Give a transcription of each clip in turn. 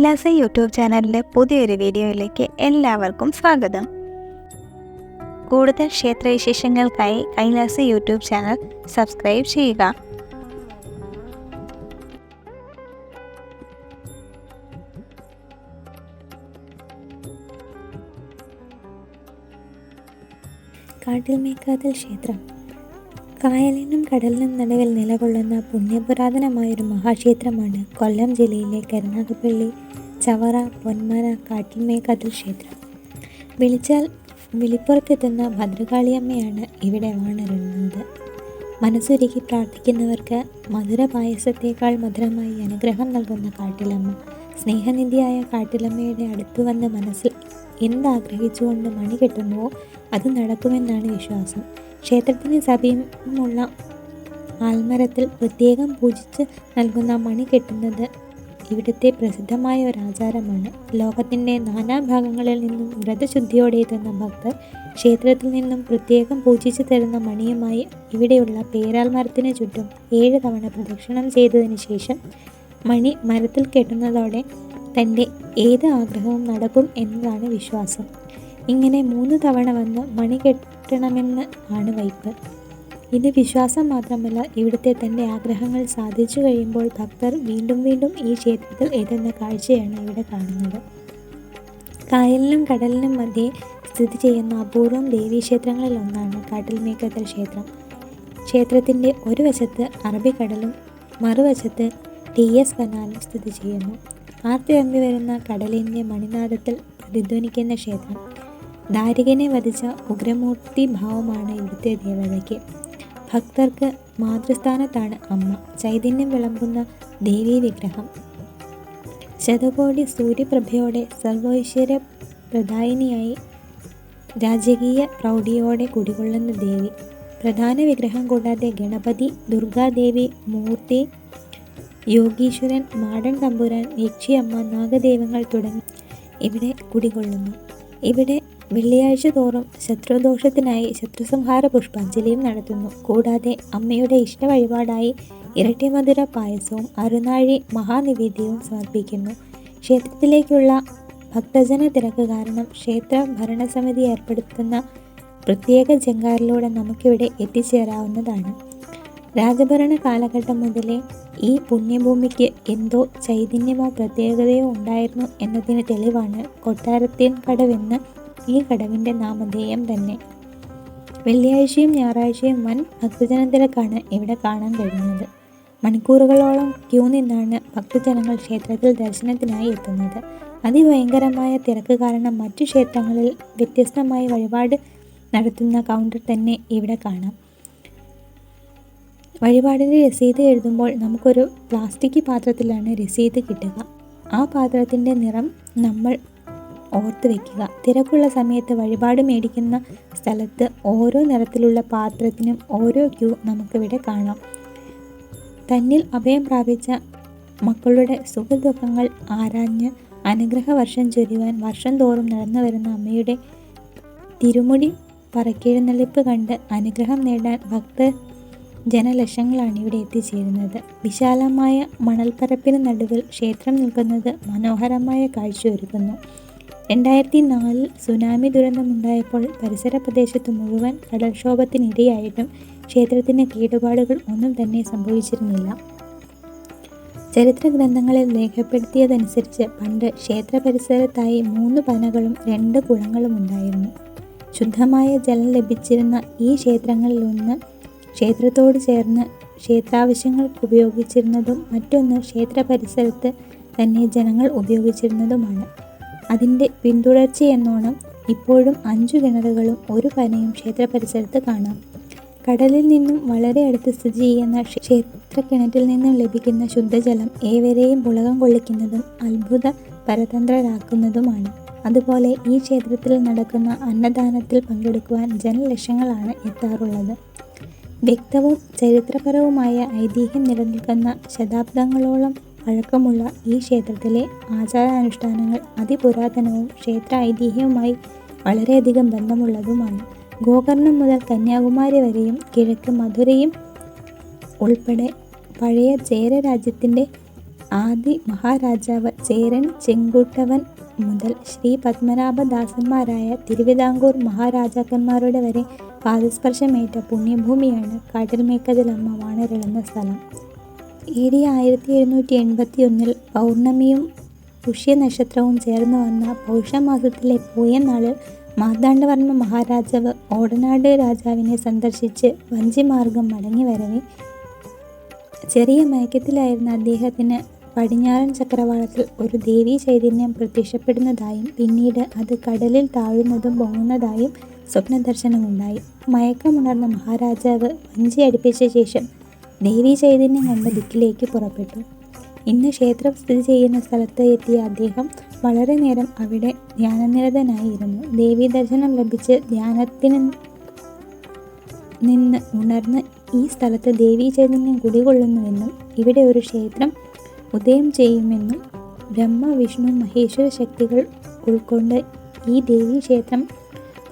Kailasa YouTube ചാനലിന്റെ പുതിയൊരു വീഡിയോയിലേക്ക് എല്ലാവർക്കും സ്വാഗതം. കൂടുതൽ ക്ഷേത്രവിശേഷങ്ങൾക്കായി കൈലാസ യൂട്യൂബ് ചാനൽ സബ്സ്ക്രൈബ് ചെയ്യുക. കാട്ടിൽ മേക്കാതിൽ ക്ഷേത്രം. കായലിനും കടലിനും നടുവിൽ നിലകൊള്ളുന്ന പുണ്യപുരാതനമായൊരു മഹാക്ഷേത്രമാണ് കൊല്ലം ജില്ലയിലെ കരുനാഗപ്പള്ളി ചവറ പൊന്മന കാട്ടിൽമേക്കാതിൽ ക്ഷേത്രം. വിളിച്ചാൽ വിളിപ്പുറത്തെത്തുന്ന ഭദ്രകാളിയമ്മയാണ് ഇവിടെ വാണരുന്നത്. മനസ്സൊരുക്കി പ്രാർത്ഥിക്കുന്നവർക്ക് മധുര പായസത്തേക്കാൾ മധുരമായി അനുഗ്രഹം നൽകുന്ന കാട്ടിലമ്മ സ്നേഹനിധിയായ കാട്ടിലമ്മയുടെ അടുത്ത് വന്ന മനസ്സിൽ എന്താഗ്രഹിച്ചുകൊണ്ട് മണി കെട്ടുന്നുവോ അത് നടക്കുമെന്നാണ് വിശ്വാസം. ക്ഷേത്രത്തിന് സമീപമുള്ള ആൽമരത്തിൽ പ്രത്യേകം പൂജിച്ച് നൽകുന്ന മണി കെട്ടുന്നത് ഇവിടുത്തെ പ്രസിദ്ധമായ ഒരു ആചാരമാണ്. ലോകത്തിന്റെ നാനാഭാഗങ്ങളിൽ നിന്നും വ്രതശുദ്ധിയോടെ എത്തുന്ന ഭക്തർ ക്ഷേത്രത്തിൽ നിന്നും പ്രത്യേകം പൂജിച്ചു തരുന്ന മണിയുമായി ഇവിടെയുള്ള പേരാൽ മരത്തിന് ചുറ്റും ഏഴ് തവണ പ്രദക്ഷിണം ചെയ്തതിനു ശേഷം മണി മരത്തിൽ കെട്ടുന്നതോടെ തന്റെ ഏത് ആഗ്രഹവും നടക്കും എന്നതാണ് വിശ്വാസം. ഇങ്ങനെ മൂന്ന് തവണ വന്ന് മണി കെട്ടണമെന്ന് ആണ് വൈപ്പ്. ഇത് വിശ്വാസം മാത്രമല്ല ഇവിടുത്തെ തന്റെ ആഗ്രഹങ്ങൾ സാധിച്ചു കഴിയുമ്പോൾ ഭക്തർ വീണ്ടും വീണ്ടും ഈ ക്ഷേത്രത്തിൽ എത്തുന്ന കാഴ്ചയാണ് ഇവിടെ കാണുന്നത്. കായലിനും കടലിനും മധ്യേ സ്ഥിതി ചെയ്യുന്ന അപൂർവം ദേവീക്ഷേത്രങ്ങളിൽ ഒന്നാണ് കാട്ടിൽമേക്കത്തൽ ക്ഷേത്രം. ക്ഷേത്രത്തിന്റെ ഒരു വശത്ത് അറബിക്കടലും മറുവശത്ത് ടി എസ് കനാലും സ്ഥിതി ചെയ്യുന്നു. ആർത്തിരമ്പി വരുന്ന കടലിന്റെ മണിനാദത്തിൽ പ്രതിധ്വനിക്കുന്ന ക്ഷേത്രം. ദാരികനെ വധിച്ച ഉഗ്രമൂർത്തി ഭാവമാണ് ഇവിടുത്തെ ദേവതയ്ക്ക്. ഭക്തർക്ക് മാതൃസ്ഥാനത്താണ് അമ്മ. ചൈതന്യം വിളമ്പുന്ന ദേവീ വിഗ്രഹം. ശതകോടി സൂര്യപ്രഭയോടെ സർവൈശ്വര്യ പ്രദായിനിയായി രാജകീയ പ്രൗഢിയോടെ കുടികൊള്ളുന്ന ദേവി. പ്രധാന വിഗ്രഹം കൂടാതെ ഗണപതി ദുർഗാദേവി മൂർത്തി യോഗീശ്വരൻ മാടൻ തമ്പുരാൻ യക്ഷിയമ്മ നാഗദേവങ്ങൾ തുടങ്ങി ഇവിടെ കുടികൊള്ളുന്നു. ഇവിടെ വെള്ളിയാഴ്ച തോറും ശത്രുദോഷത്തിനായി ശത്രുസംഹാര പുഷ്പാഞ്ജലിയും നടത്തുന്നു. കൂടാതെ അമ്മയുടെ ഇഷ്ട വഴിപാടായി ഇരട്ടിമധുര പായസവും അരുനാഴി മഹാനിവേദ്യവും സമർപ്പിക്കുന്നു. ക്ഷേത്രത്തിലേക്കുള്ള ഭക്തജന തിരക്ക് കാരണം ക്ഷേത്ര ഭരണസമിതി ഏർപ്പെടുത്തുന്ന പ്രത്യേക ജങ്കാറിലൂടെ നമുക്കിവിടെ എത്തിച്ചേരാവുന്നതാണ്. രാജഭരണ കാലഘട്ടം മുതലേ ഈ പുണ്യഭൂമിക്ക് എന്തോ ചൈതന്യമോ പ്രത്യേകതയോ ഉണ്ടായിരുന്നു എന്നതിന് തെളിവാണ് കൊട്ടാരത്തിൻ കടവെന്ന് ഈ കടവിന്റെ നാമധേയം തന്നെ. വെള്ളിയാഴ്ചയും ഞായറാഴ്ചയും വൻ ഭക്തജന തിരക്കാണ് ഇവിടെ കാണാൻ കഴിയുന്നത് മണിക്കൂറുകളോളം ക്യൂ നിന്നാണ് ഭക്തജനങ്ങൾ ക്ഷേത്രത്തിൽ ദർശനത്തിനായി എത്തുന്നത്. അതിഭയങ്കരമായ തിരക്ക് കാരണം മറ്റു ക്ഷേത്രങ്ങളിൽ വ്യത്യസ്തമായ വഴിപാട് നടത്തുന്ന കൗണ്ടർ തന്നെ ഇവിടെ കാണാം. വഴിപാടിന്റെ രസീത് എഴുതുമ്പോൾ നമുക്കൊരു പ്ലാസ്റ്റിക് പാത്രത്തിലാണ് രസീത് കിട്ടുക. ആ പാത്രത്തിന്റെ നിറം നമ്മൾ ഓർത്ത് വയ്ക്കുക തിരക്കുള്ള സമയത്ത് വഴിപാട് മേടിക്കുന്ന സ്ഥലത്ത് ഓരോ നിറത്തിലുള്ള പാത്രത്തിനും ഓരോ ക്യൂ നമുക്കിവിടെ കാണാം. തന്നിൽ അഭയം പ്രാപിച്ച മക്കളുടെ സുഖദുഃഖങ്ങൾ ആരാഞ്ഞ് അനുഗ്രഹ വർഷം ചൊരിവാൻ വർഷം തോറും നടന്നു വരുന്ന അമ്മയുടെ തിരുമുടി പറക്കെഴുന്നള്ളിപ്പ് കണ്ട് അനുഗ്രഹം നേടാൻ ഭക്ത ജനലക്ഷങ്ങളാണ് ഇവിടെ എത്തിച്ചേരുന്നത്. വിശാലമായ മണൽപ്പരപ്പിന് നടുവിൽ ക്ഷേത്രം നിൽക്കുന്നത് മനോഹരമായ കാഴ്ചയൊരുക്കുന്നു. രണ്ടായിരത്തി നാലിൽ സുനാമി ദുരന്തമുണ്ടായപ്പോൾ പരിസര പ്രദേശത്ത് മുഴുവൻ കടൽക്ഷോഭത്തിനിരയായിട്ടും ക്ഷേത്രത്തിന് കേടുപാടുകൾ ഒന്നും തന്നെ സംഭവിച്ചിരുന്നില്ല. ചരിത്ര ഗ്രന്ഥങ്ങളിൽ രേഖപ്പെടുത്തിയതനുസരിച്ച് പണ്ട് ക്ഷേത്ര പരിസരത്തായി മൂന്ന് പനകളും രണ്ട് കുളങ്ങളും ഉണ്ടായിരുന്നു. ശുദ്ധമായ ജലം ലഭിച്ചിരുന്ന ഈ ക്ഷേത്രങ്ങളിലൊന്ന് ക്ഷേത്രത്തോട് ചേർന്ന് ക്ഷേത്രാവശ്യങ്ങൾക്ക് ഉപയോഗിച്ചിരുന്നതും മറ്റൊന്ന് ക്ഷേത്ര പരിസരത്ത് തന്നെ ജനങ്ങൾ ഉപയോഗിച്ചിരുന്നതുമാണ്. അതിന്റെ പിന്തുടർച്ചയെന്നോണം ഇപ്പോഴും അഞ്ചു കിണറുകളും ഒരു പനയും ക്ഷേത്ര പരിസരത്ത് കാണാം. കടലിൽ നിന്നും വളരെ അടുത്ത് സ്ഥിതി ചെയ്യുന്ന ക്ഷേത്ര കിണറ്റിൽ നിന്നും ലഭിക്കുന്ന ശുദ്ധജലം ഏവരെയും പുളകം കൊള്ളിക്കുന്നതും അത്ഭുത പരതന്ത്രരാക്കുന്നതുമാണ്. അതുപോലെ ഈ ക്ഷേത്രത്തിൽ നടക്കുന്ന അന്നദാനത്തിൽ പങ്കെടുക്കുവാൻ ജനലക്ഷങ്ങളാണ് എത്താറുള്ളത്. വ്യക്തവും ചരിത്രപരവുമായ ഐതിഹ്യം നിലനിൽക്കുന്ന ശതാബ്ദങ്ങളോളം പഴക്കമുള്ള ഈ ക്ഷേത്രത്തിലെ ആചാരാനുഷ്ഠാനങ്ങൾ അതിപുരാതനവും ക്ഷേത്ര ഐതിഹ്യവുമായി വളരെയധികം ബന്ധമുള്ളതുമാണ്. ഗോകർണം മുതൽ കന്യാകുമാരി വരെയും കിഴക്ക് മധുരയും ഉൾപ്പെടെ പഴയ ചേര രാജ്യത്തിന്റെ ആദി മഹാരാജാവ് ചേരൻ ചെങ്കുട്ടവൻ മുതൽ ശ്രീ പത്മനാഭദാസന്മാരായ തിരുവിതാംകൂർ മഹാരാജാക്കന്മാരുടെ വരെ പാദസ്പർശമേറ്റ പുണ്യഭൂമിയാണ് കാട്ടിൽമേക്കതിലമ്മ വാണരുളുന്ന സ്ഥലം. എ ഡി ആയിരത്തി എഴുന്നൂറ്റി എൺപത്തി ഒന്നിൽ പൗർണമിയും പുഷ്യനക്ഷത്രവും ചേർന്ന് വന്ന പൗഷമാസത്തിലെ പൂയനാളിൽ മാർത്താണ്ഡവർമ്മ മഹാരാജാവ് ഓടനാട് രാജാവിനെ സന്ദർശിച്ച് വഞ്ചിമാർഗം മടങ്ങി വരവെ. ചെറിയ മയക്കത്തിലായിരുന്ന അദ്ദേഹത്തിന് പടിഞ്ഞാറൻ ചക്രവാളത്തിൽ ഒരു ദേവീ ചൈതന്യം പ്രത്യക്ഷപ്പെടുന്നതായും പിന്നീട് അത് കടലിൽ താഴുന്നതും പൊങ്ങുന്നതായും സ്വപ്നദർശനമുണ്ടായി. മയക്കമുണർന്ന മഹാരാജാവ് വഞ്ചി അടുപ്പിച്ച ശേഷം ദേവീ ചൈതന്യം കണ്ട ദിക്കിലേക്ക് പുറപ്പെട്ടു. ഇന്ന് ക്ഷേത്രം സ്ഥിതി ചെയ്യുന്ന സ്ഥലത്ത് എത്തിയ അദ്ദേഹം വളരെ നേരം അവിടെ ധ്യാനനിരതനായിരുന്നു. ദേവി ദർശനം ലഭിച്ച് ധ്യാനത്തിന് നിന്ന് ഉണർന്ന് ഈ സ്ഥലത്ത് ദേവി ചൈതന്യം കുടികൊള്ളുന്നുവെന്നും ഇവിടെ ഒരു ക്ഷേത്രം ഉദയം ചെയ്യുമെന്നും ബ്രഹ്മ വിഷ്ണു മഹേശ്വര ശക്തികൾ ഉൾക്കൊണ്ട് ഈ ദേവീ ക്ഷേത്രം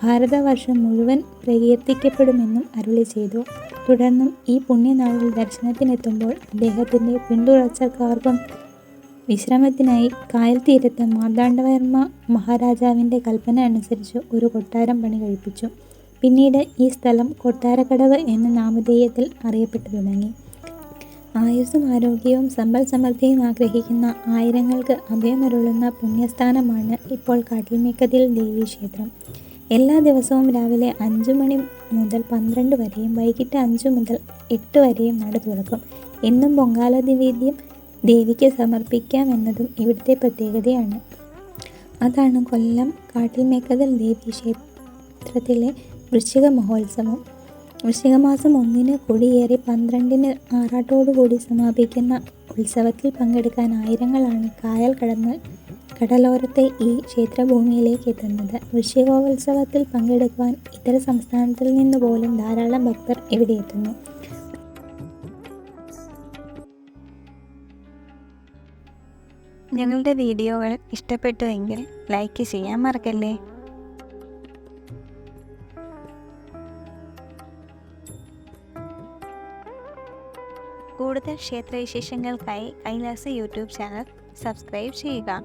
ഭാരതവർഷം മുഴുവൻ പ്രകീർത്തിക്കപ്പെടുമെന്നും അരുളി ചെയ്തു. തുടർന്നും ഈ പുണ്യനാളിൽ ദർശനത്തിനെത്തുമ്പോൾ അദ്ദേഹത്തിന്റെ പിന്തുടർച്ചക്കാർക്കും വിശ്രമത്തിനായി കായൽ തീരത്ത് മാർത്താണ്ഡവർമ്മ മഹാരാജാവിന്റെ കൽപ്പന അനുസരിച്ച് ഒരു കൊട്ടാരം പണി കഴിപ്പിച്ചു. പിന്നീട് ഈ സ്ഥലം കൊട്ടാരക്കടവ് എന്ന നാമധേയത്തിൽ അറിയപ്പെട്ടു തുടങ്ങി. ആയുസ്സും ആരോഗ്യവും സമ്പൽ സമൃദ്ധിയും ആഗ്രഹിക്കുന്ന ആയിരങ്ങൾക്ക് അഭയമരുളുന്ന പുണ്യസ്ഥാനമാണ് ഇപ്പോൾ കാട്ടിൽമേക്കതിൽ ദേവീക്ഷേത്രം. എല്ലാ ദിവസവും രാവിലെ അഞ്ചു മണി മുതൽ പന്ത്രണ്ട് വരെയും വൈകിട്ട് അഞ്ച് മുതൽ എട്ട് വരെയും നട തുറക്കും എന്നും പൊങ്കാല നിവേദ്യം ദേവിക്ക് സമർപ്പിക്കാം എന്നതും ഇവിടുത്തെ പ്രത്യേകതയാണ്. അതാണ് കൊല്ലം കാട്ടിൽമേക്കതൽ ദേവി ക്ഷേത്രത്തിലെ വൃശ്ചിക മഹോത്സവം. വൃശ്ചികമാസം ഒന്നിന് കൊടിയേറി പന്ത്രണ്ടിന് ആറാട്ടോടുകൂടി സമാപിക്കുന്ന ഉത്സവത്തിൽ പങ്കെടുക്കാൻ ആയിരങ്ങളാണ് കായൽ കടന്ന് കടലോരത്തെ ഈ ക്ഷേത്രഭൂമിയിലേക്ക് എത്തുന്നത് വൃശ്ചികോത്സവത്തിൽ പങ്കെടുക്കുവാൻ ഇതര സംസ്ഥാനത്തിൽ നിന്ന് പോലും ധാരാളം ഭക്തർ ഇവിടെ എത്തുന്നു. ഞങ്ങളുടെ വീഡിയോകൾ ഇഷ്ടപ്പെട്ടുവെങ്കിൽ ലൈക്ക് ചെയ്യാൻ മറക്കല്ലേ? കൂടുതൽ ക്ഷേത്രവിശേഷങ്ങൾക്കായി കൈലാസ യൂട്യൂബ് ചാനൽ സബ്സ്ക്രൈബ് ചെയ്യുക.